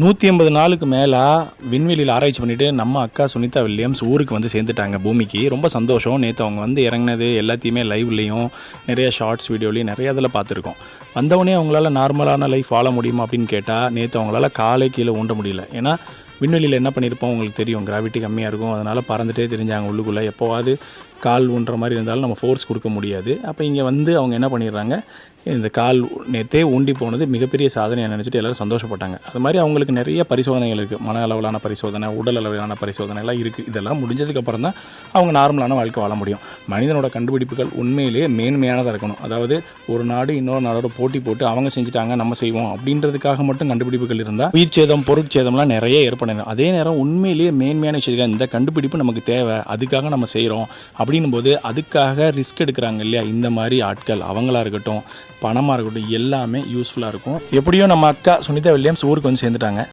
நூற்றி ஐம்பது நாளுக்கு மேலே விண்வெளியில் ஆராய்ச்சி பண்ணிவிட்டு நம்ம அக்கா சுனிதா வில்லியம்ஸ் ஊருக்கு வந்து சேர்ந்துட்டாங்க பூமிக்கு. ரொம்ப சந்தோஷம். நேற்று அவங்க வந்து இறங்குனது எல்லாத்தையுமே லைவ்லேயும் நிறைய ஷார்ட்ஸ் வீடியோலையும் நிறைய இதில் பார்த்துருக்கோம். வந்தவொடனே அவங்களால நார்மலான லைஃப் வாழ முடியுமா அப்படின்னு கேட்டால் நேற்று அவங்களால காலை கீழே ஊண்ட முடியல. ஏன்னா விண்வெளியில் என்ன பண்ணியிருப்போம்? உங்களுக்கு தெரியும். கிராவிட்டி கம்மியாக இருக்கும். அதனால் பறந்துட்டே தெரிஞ்சாங்க உள்ளுக்குள்ளே. எப்போவாது கால் ஊன்ற மாதிரி இருந்தாலும் நம்ம ஃபோர்ஸ் கொடுக்க முடியாது. அப்போ இங்கே வந்து அவங்க என்ன பண்ணிடுறாங்க? இந்த கால் நேற்றே ஊண்டி போனது மிகப்பெரிய சாதனையாக நினச்சிட்டு எல்லோரும் சந்தோஷப்பட்டாங்க. அது மாதிரி அவங்களுக்கு நிறைய பரிசோதனைகள் இருக்குது மன அளவிலான பரிசோதனை உடல் அளவிலான பரிசோதனை எல்லாம் இருக்குது இதெல்லாம் முடிஞ்சதுக்கப்புறம் தான் அவங்க நார்மலான வாழ்க்கை வாழ முடியும். மனிதனோட கண்டுபிடிப்புகள் உண்மையிலேயே மேன்மையானதாக இருக்கணும். அதாவது ஒரு நாடு இன்னொரு நாடோட போட்டி போட்டு அவங்க செஞ்சுட்டாங்க நம்ம செய்வோம் அப்படின்றதுக்காக மட்டும் கண்டுபிடிப்புகள் இருந்தால் உயிர் சேதம் பொருட்சேதம்லாம் நிறைய ஏற்படணும். அதே நேரம் உண்மையிலேயே மேன்மையான விஷயத்தில் இந்த கண்டுபிடிப்பு நமக்கு தேவை. அதுக்காக நம்ம செய்கிறோம் அப்படின்னும் போது அதுக்காக ரிஸ்க் எடுக்கிறாங்க இல்லையா? இந்த மாதிரி ஆட்கள் அவங்களா இருக்கட்டும் பணமாக இருக்கட்டும் எல்லாமே யூஸ்ஃபுல்லாக இருக்கும். எப்படியோ நம்ம அக்கா சுனிதா வில்லியம்ஸ் ஊருக்கு வந்து சேர்ந்துட்டாங்க.